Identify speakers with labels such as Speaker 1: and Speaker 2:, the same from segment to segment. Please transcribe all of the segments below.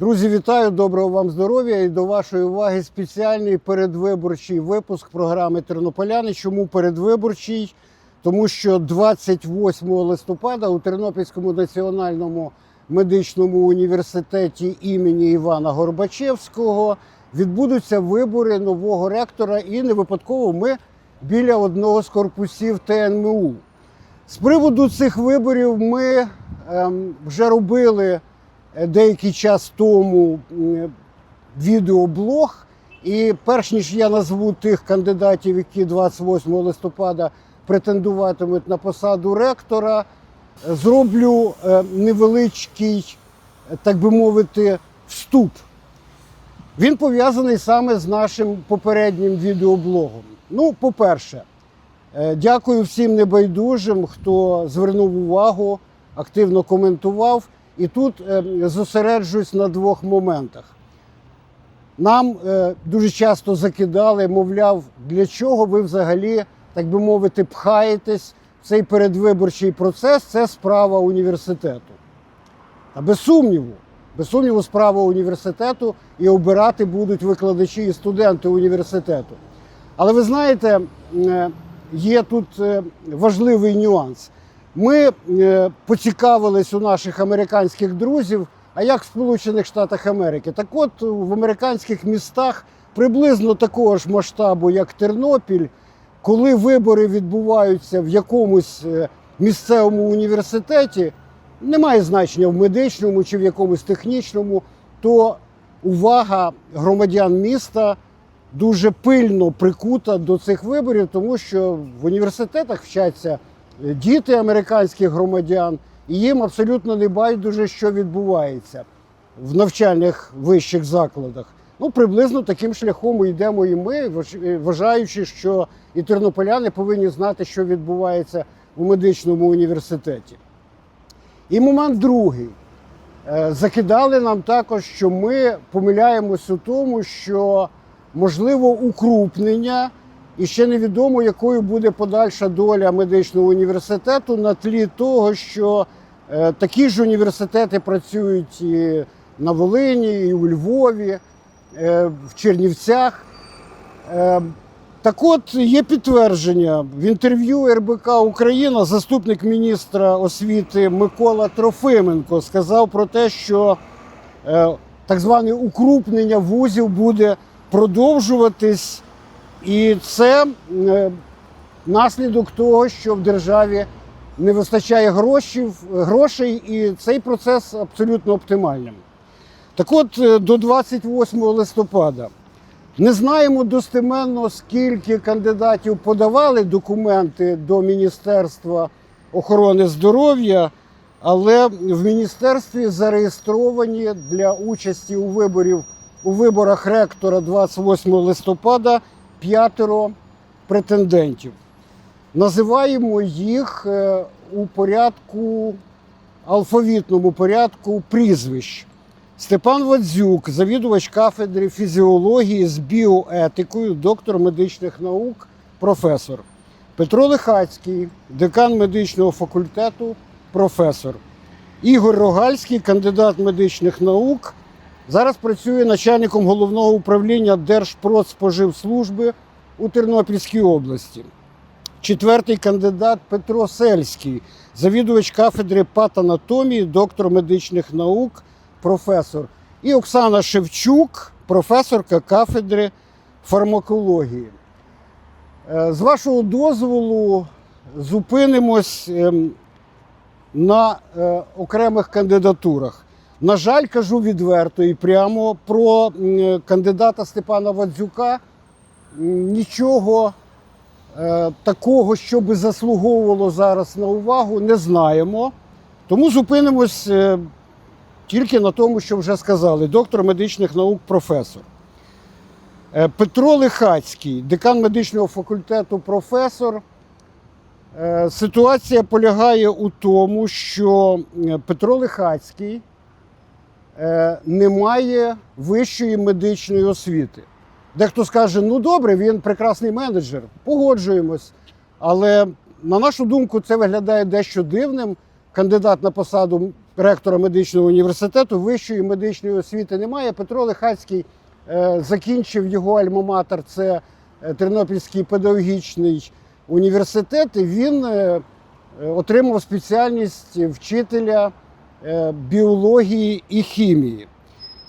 Speaker 1: Друзі, вітаю! Доброго вам здоров'я і до вашої уваги спеціальний передвиборчий випуск програми Тернополяни. Чому передвиборчий? Тому що 28 листопада у Тернопільському національному медичному університеті імені Івана Горбачевського відбудуться вибори нового ректора, і не випадково ми біля одного з корпусів ТНМУ. З приводу цих виборів ми ем, вже робили деякий час тому відеоблог. І перш ніж я назву тих кандидатів, які 28 листопада претендуватимуть на посаду ректора, е, зроблю е, невеличкий, е, так би мовити, вступ. Він пов'язаний саме з нашим попереднім відеоблогом. Ну, по-перше, Е, Дякую всім небайдужим, хто звернув увагу, активно коментував. І тут е, зосереджуюсь на двох моментах. Нам е, дуже часто закидали, мовляв, для чого ви взагалі, так би мовити, пхаєтесь в цей передвиборчий процес, це справа університету. Та без сумніву, без сумніву, справа університету і обирати будуть викладачі і студенти університету. Але ви знаєте, е, є тут важливий нюанс. Ми е, поцікавились у наших американських друзів, а як в Сполучених Штатах Америки. Так от в американських містах приблизно такого ж масштабу, як Тернопіль, коли вибори відбуваються в якомусь е, місцевому університеті, немає значення в медичному чи в якомусь технічному, то увага громадян міста дуже пильно прикута до цих виборів, тому що в університетах вчаться е, діти американських громадян, і їм абсолютно не байдуже, що відбувається в навчальних вищих закладах. Ну, приблизно таким шляхом йдемо і ми, е, вважаючи, що і тернополяни повинні знати, що відбувається у медичному університеті. І момент другий. Е, Закидали нам також, що ми помиляємось у тому, що можливо укрупнення, і ще невідомо, якою буде подальша доля медичного університету на тлі того, що е, такі ж університети працюють і на Волині, і у Львові, е, в Чернівцях. Е, Так от є підтвердження в інтерв'ю РБК Україна заступник міністра освіти Микола Трофименко сказав про те, що так зване укрупнення вузів буде продовжуватись, і це е, наслідок того, що в державі не вистачає грошей, грошей, і цей процес абсолютно оптимальним. Так от, е, до 28 листопада не знаємо достеменно, скільки кандидатів подавали документи до Міністерства охорони здоров'я, але в міністерстві зареєстровані для участі у виборів у виборах ректора 28 листопада п'ятеро претендентів. Називаємо їх е, у порядку алфавітному порядку прізвищ. Степан Вадзюк, завідувач кафедри фізіології з біоетикою, доктор медичних наук, професор. Петро Лихацький, декан медичного факультету, професор. Ігор Рогальський, кандидат медичних наук. Зараз працює начальником головного управління Держпродспоживслужби у Тернопільській області. Четвертий кандидат Петро Сельський, завідувач кафедри патанатомії, доктор медичних наук, професор. І Оксана Шевчук, професорка кафедри фармакології. Е, З вашого дозволу зупинимось ем, на е, окремих кандидатурах. На жаль, кажу відверто і прямо про кандидата Степана Вадзюка нічого е, такого, що би заслуговувало зараз на увагу, не знаємо. Тому зупинимось е, тільки на тому, що вже сказали: доктор медичних наук, професор. Е, Петро Лихацький, декан медичного факультету, професор. Е, Ситуація полягає у тому, що е, Петро Лихацький е, не має вищої медичної освіти. Дехто скаже, ну добре, він прекрасний менеджер, погоджуємось. Але на нашу думку, це виглядає дещо дивним. Кандидат на посаду ректора медичного університету. Вищої медичної освіти немає. Петро Лихацький е, закінчив його альма-матер, це е, Тернопільський педагогічний університет. І він е, е, отримав спеціальність вчителя е, біології і хімії.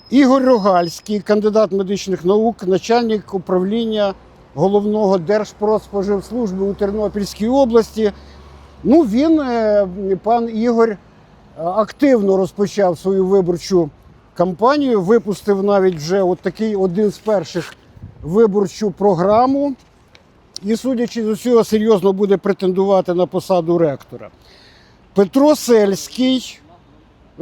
Speaker 1: Ігор Рогальський, кандидат медичних наук, начальник управління головного Держпродспоживслужби у Тернопільській області. Ну, він, е, пан Ігор, е, активно розпочав свою виборчу кампанію, випустив навіть вже от такий один з перших виборчу програму. І, судячи з усього, серйозно буде претендувати на посаду ректора. Петро Сельський,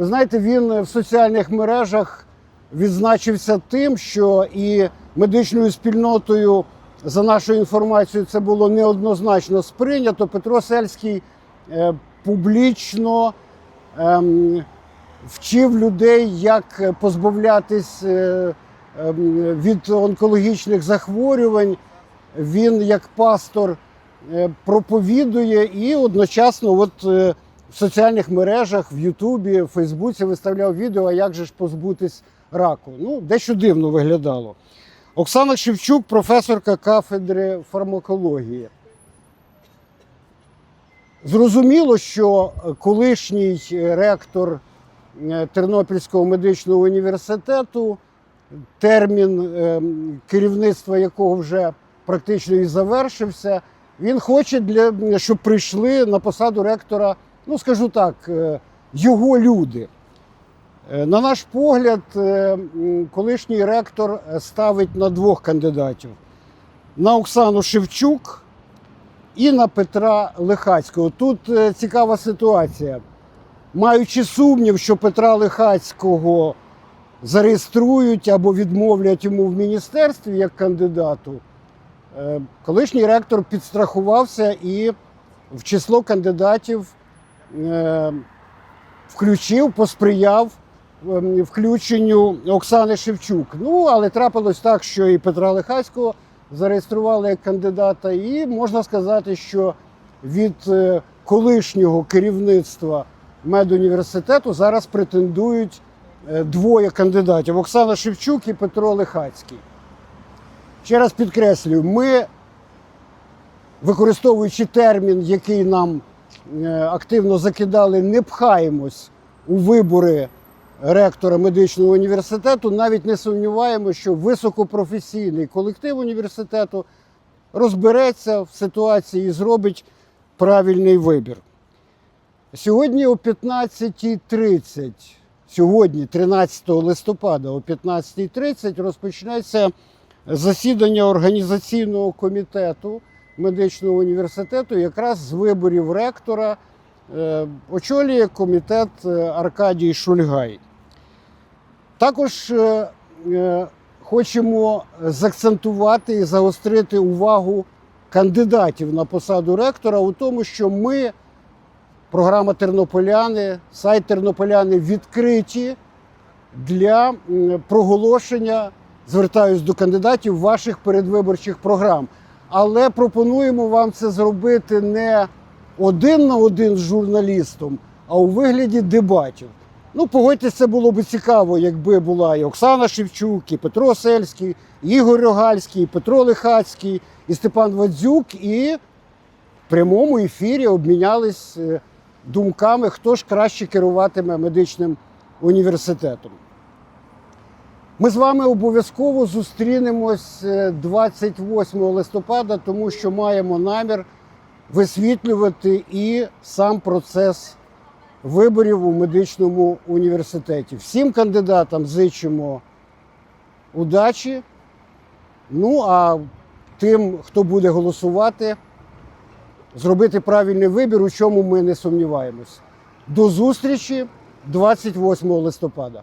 Speaker 1: ви знаєте, він в соціальних мережах відзначився тим, що і медичною спільнотою, за нашою інформацією, це було неоднозначно сприйнято. Петро Сельський е, публічно ем, вчив людей, як позбавлятись е, ем, від онкологічних захворювань. Він, як пастор, е, проповідує і одночасно, от в соціальних мережах, в Ютубі, в Фейсбуці виставляв відео, а як же ж позбутись раку. Ну, дещо дивно виглядало. Оксана Шевчук, професорка кафедри фармакології. Зрозуміло, що колишній ректор е, Тернопільського медичного університету, термін е, керівництва якого вже практично і завершився, він хоче, щоб прийшли на посаду ректора, ну скажу так, е, його люди. Е, На наш погляд, е, колишній ректор ставить на двох кандидатів: на Оксану Шевчук і на Петра Лихацького. Тут цікава ситуація. Маючи сумнів, що Петра Лихацького зареєструють або відмовлять йому в міністерстві як кандидату, колишній ректор підстрахувався і в число кандидатів включив, посприяв ем, включенню Оксани Шевчук. Ну, але трапилось так, що і Петра Лихацького зареєстрували як кандидата, і можна сказати, що від е, колишнього керівництва медуніверситету зараз претендують е, двоє кандидатів: Оксана Шевчук і Петро Лихацький. Ще раз підкреслюю, ми, використовуючи термін, який нам активно закидали, не пхаємось у вибори ректора медичного університету, навіть не сумніваємося, що високопрофесійний колектив університету розбереться в ситуації і зробить правильний вибір. Сьогодні о 15.30, сьогодні, 13 листопада, о 15.30 розпочнеться засідання організаційного комітету медичного університету, якраз з виборів ректора. Е, Очолює комітет е, Аркадій Шульгай. Також е, хочемо заакцентувати і загострити увагу кандидатів на посаду ректора у тому, що ми, програма Тернополяни, сайт Тернополяни відкриті для проголошення, звертаюсь до кандидатів, ваших передвиборчих програм. Але пропонуємо вам це зробити не один на один з журналістом, а у вигляді дебатів. Ну, погодьтесь, це було б цікаво, якби була і Оксана Шевчук, і Петро Сельський, і Ігор Рогальський, і Петро Лихацький, і Степан Вадзюк, і в прямому ефірі обмінялись е, думками, хто ж краще керуватиме медичним університетом. Ми з вами обов'язково зустрінемось е, 28 листопада, тому що маємо намір висвітлювати і сам процес виборів у медичному університеті. Всім кандидатам зичимо удачі. Ну а тим, хто буде голосувати, зробити правильний вибір, у чому ми не сумніваємось. До зустрічі 28 листопада.